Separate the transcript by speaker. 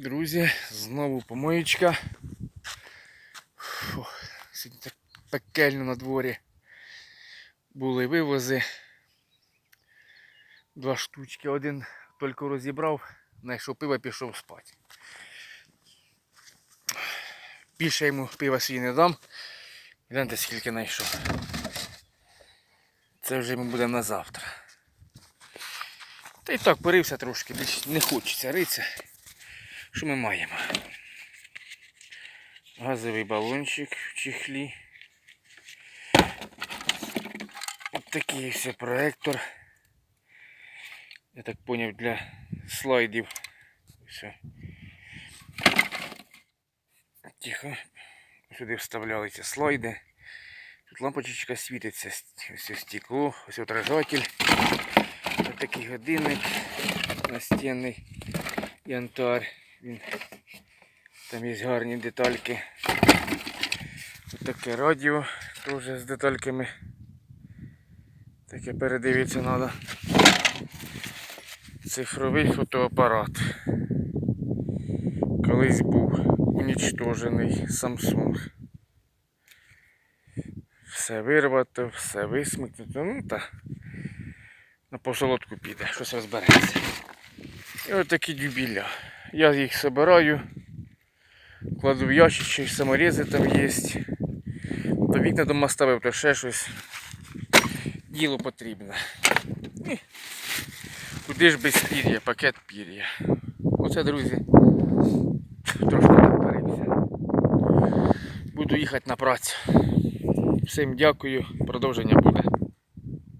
Speaker 1: Друзі, знову помоєчка. Фу, сьогодні так пекельно на дворі. Були вивози. Два штучки. Один тільки розібрав, знайшов пиво, пішов спати. Більше йому пива свій не дам. Гляньте, скільки знайшов. Це вже йому буде на завтра. Та й так порився трошки, більш не хочеться ритися. Що ми маємо? Газовий балончик в чехлі. Ось такий ось проектор. Я так поняв для слайдів. Все. Тихо. Сюди вставляли ці слайди. Тут лампочка світиться, ось стекло, ось отражатель. Ось такий годинник настінний янтар. Він, там є гарні детальки. Ось таке радіо теж з детальками. Таке передивитися треба. Цифровий фотоапарат. Колись був унічтожений Samsung. Все вирвато, все висмикнуто. Ну та на посолодку піде, щось розбереться. І от дюбіля. Я їх собираю, кладу в ящичок, саморези там є. До вікна дома ставив, то ще щось. Діло потрібне. Куди ж без пір'я, пакет пір'я. Оце, друзі, трошки парився. Буду їхати на працю. Всім дякую, продовження буде.